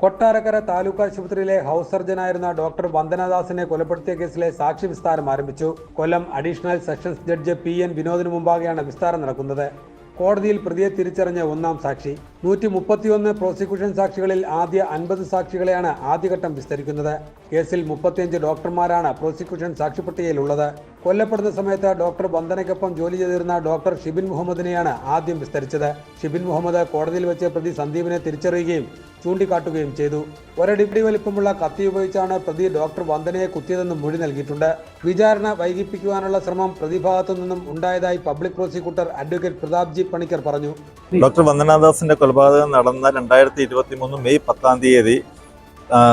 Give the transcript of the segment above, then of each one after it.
കൊട്ടാരക്കര താലൂക്ക് ആശുപത്രിയിലെ house സർജനായിരുന്ന doctor വന്ദനദാസിനെ കൊലപ്പെടുത്തിയ കേസിലെ സാക്ഷി വിസ്താരം ആരംഭിച്ചു. Kollam additional sessions judge P N വിനോദിന് മുമ്പാകെയാണ് വിസ്താരം നടക്കുന്നത്. കോടതിയിൽ പ്രതിയെ തിരിച്ചറിഞ്ഞ ഒന്നാം സാക്ഷി. നൂറ്റി മുപ്പത്തിയൊന്ന് പ്രോസിക്യൂഷൻ സാക്ഷികളിൽ ആദ്യ അൻപത് സാക്ഷികളെയാണ് ആദ്യഘട്ടം വിസ്തരിക്കുന്നത്. കേസിൽ മുപ്പത്തിയഞ്ച് ഡോക്ടർമാരാണ് പ്രോസിക്യൂഷൻ സാക്ഷിപ്പട്ടികയിലുള്ളത്. കൊല്ലപ്പെടുന്ന സമയത്ത് ഡോക്ടർ വന്ദനയ്ക്കൊപ്പം ജോലി ചെയ്തിരുന്ന ഡോക്ടർ ഷിബിൻ മുഹമ്മദിനെയാണ് ആദ്യം വിസ്തരിച്ചത്. ഷിബിൻ മുഹമ്മദ് കോടതിയിൽ വെച്ച് പ്രതി സന്ദീപിനെ തിരിച്ചറിയുകയും ചൂണ്ടിക്കാട്ടുകയും ചെയ്തു. ഒരടിപിടി വലിപ്പമുള്ള കത്തി ഉപയോഗിച്ചാണ് പ്രതി ഡോക്ടർ വന്ദനയെ കുത്തിയതെന്നും മൊഴി നൽകിയിട്ടുണ്ട്. വിചാരണ വൈകിപ്പിക്കുവാനുള്ള ശ്രമം പ്രതിഭാഗത്തു നിന്നും ഉണ്ടായതായി public prosecutor advocate Prathapji Panicker പറഞ്ഞു. ഡോക്ടർ വന്ദനാദാസിന്റെ കൊലപാതകം നടന്ന രണ്ടായിരത്തി ഇരുപത്തി മൂന്ന് മെയ് പത്താം തീയതി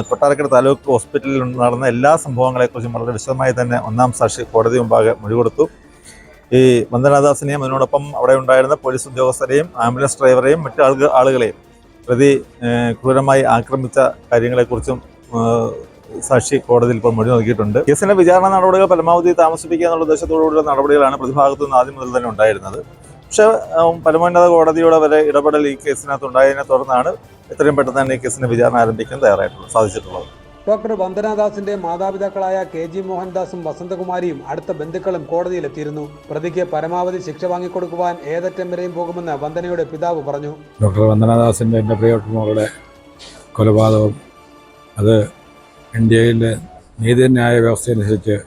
കൊട്ടാരക്കര താലൂക്ക് ഹോസ്പിറ്റലിൽ നടന്ന എല്ലാ സംഭവങ്ങളെക്കുറിച്ചും വളരെ വിശദമായി തന്നെ ഒന്നാം സാക്ഷി കോടതി മുമ്പാകെ മൊഴി കൊടുത്തു. ഈ വന്ദനാദാസിനെയും അതിനോടൊപ്പം അവിടെ ഉണ്ടായിരുന്ന പോലീസ് ഉദ്യോഗസ്ഥരെയും ആംബുലൻസ് ഡ്രൈവറെയും മറ്റു ആളുക ആളുകളെയും പ്രതി ക്രൂരമായി ആക്രമിച്ച കാര്യങ്ങളെക്കുറിച്ചും സാക്ഷി കോടതിയിൽ ഇപ്പോൾ മൊഴി നൽകിയിട്ടുണ്ട്. കേസിന്റെ വിചാരണ നടപടികൾ പരമാവധി താമസിപ്പിക്കുക എന്നുള്ള ഉദ്ദേശത്തോടുള്ള നടപടികളാണ് പ്രതിഭാഗത്തു നിന്ന് ആദ്യം മുതൽ തന്നെ ഉണ്ടായിരുന്നത്. പക്ഷേ പരമോന്നത കോടതിയുടെ വരെ ഇടപെടൽ ഈ കേസിനകത്ത് ഉണ്ടായതിനെ തുടർന്നാണ് എത്രയും പെട്ടെന്ന് തന്നെ ഈ കേസിന്റെ വിചാരണ ആരംഭിക്കാൻ തയ്യാറായിട്ടുള്ളത് സാധിച്ചിട്ടുള്ളത്. ഡോക്ടർ വന്ദനാദാസിന്റെ മാതാപിതാക്കളായ കെ ജി മോഹൻദാസും വസന്തകുമാരിയും അടുത്ത ബന്ധുക്കളും കോടതിയിലെത്തിയിരുന്നു. പ്രതിക്ക് പരമാവധി ശിക്ഷ വാങ്ങിക്കൊടുക്കുവാൻ ഏതറ്റം വരെയും പോകുമെന്ന് വന്ദനയുടെ പിതാവ് പറഞ്ഞു. ഡോക്ടർ വന്ദനാദാസിന്റെ എന്റെ പ്രിയപ്പെട്ട മകളുടെ കൊലപാതകം അത് ഇന്ത്യയിലെ നീതിന്യായ വ്യവസ്ഥയനുസരിച്ച്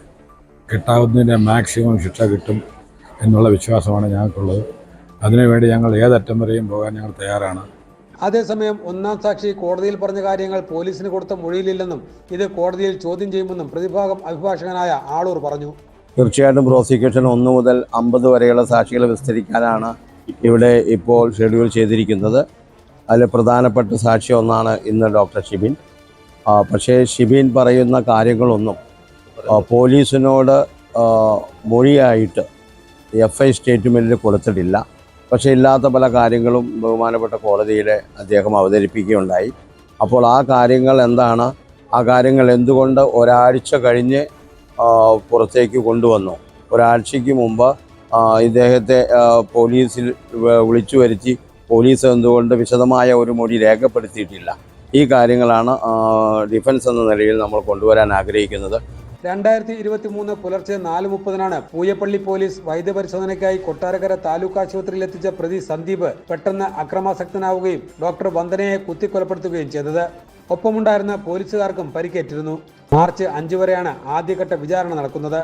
കിട്ടാവുന്നതിന്റെ മാക്സിമം ശിക്ഷ കിട്ടും. എന്നുള്ള വിശ്വാസമാണ് ഞങ്ങൾക്കുള്ളത്. അതിനുവേണ്ടി ഞങ്ങൾ ഏതറ്റം വരെയും പോകാൻ ഞങ്ങൾ തയ്യാറാണ്. അതേസമയം ഒന്നാം സാക്ഷി കോടതിയിൽ പറഞ്ഞ കാര്യങ്ങൾ പോലീസിന് കൊടുത്ത മൊഴിയിലില്ലെന്നും ഇത് കോടതിയിൽ ചോദ്യം ചെയ്യുമെന്നും പ്രതിഭാഗം അഭിഭാഷകനായ ആളൂർ പറഞ്ഞു. തീർച്ചയായിട്ടും പ്രോസിക്യൂഷൻ ഒന്ന് മുതൽ അമ്പത് വരെയുള്ള സാക്ഷികളെ വിസ്തരിക്കാനാണ് ഇവിടെ ഇപ്പോൾ ഷെഡ്യൂൾ ചെയ്തിരിക്കുന്നത്. അതിൽ പ്രധാനപ്പെട്ട സാക്ഷി ഒന്നാണ് ഇന്ന് ഡോക്ടർ ഷിബിൻ. പക്ഷേ ഷിബിൻ പറയുന്ന കാര്യങ്ങളൊന്നും പോലീസിനോട് മൊഴിയായിട്ട് എഫ് ഐ സ്റ്റേറ്റ്മെന്റിൽ കൊടുത്തിട്ടില്ല. പക്ഷേ ഇല്ലാത്ത പല കാര്യങ്ങളും ബഹുമാനപ്പെട്ട കോടതിയിൽ അദ്ദേഹം അവതരിപ്പിക്കുകയുണ്ടായി. അപ്പോൾ ആ കാര്യങ്ങൾ എന്താണ്? ആ കാര്യങ്ങൾ എന്തുകൊണ്ട് ഒരാഴ്ച കഴിഞ്ഞ് പുറത്തേക്ക് കൊണ്ടുവന്നു? ഒരാഴ്ചയ്ക്ക് മുമ്പ് ഇദ്ദേഹത്തെ പോലീസിൽ വിളിച്ചു വരുത്തി പോലീസ് എന്തുകൊണ്ട് വിശദമായ ഒരു മൊഴി രേഖപ്പെടുത്തിയിട്ടില്ല? ഈ കാര്യങ്ങളാണ് ഡിഫൻസ് എന്ന നിലയിൽ നമ്മൾ കൊണ്ടുവരാൻ ആഗ്രഹിക്കുന്നത്. രണ്ടായിരത്തി ഇരുപത്തി മൂന്ന് പുലർച്ചെ നാല് മുപ്പതിനാണ് പൂയപ്പള്ളി പോലീസ് വൈദ്യപരിശോധനയ്ക്കായി കൊട്ടാരക്കര താലൂക്ക് ആശുപത്രിയിൽ എത്തിച്ച പ്രതി സന്ദീപ് പെട്ടെന്ന് അക്രമാസക്തനാവുകയും ഡോക്ടർ വന്ദനയെ കുത്തിക്കൊലപ്പെടുത്തുകയും ചെയ്തത്. ഒപ്പമുണ്ടായിരുന്ന പോലീസുകാർക്കും പരിക്കേറ്റിരുന്നു. മാർച്ച് അഞ്ച് വരെയാണ് ആദ്യഘട്ട വിചാരണ നടക്കുന്നത്.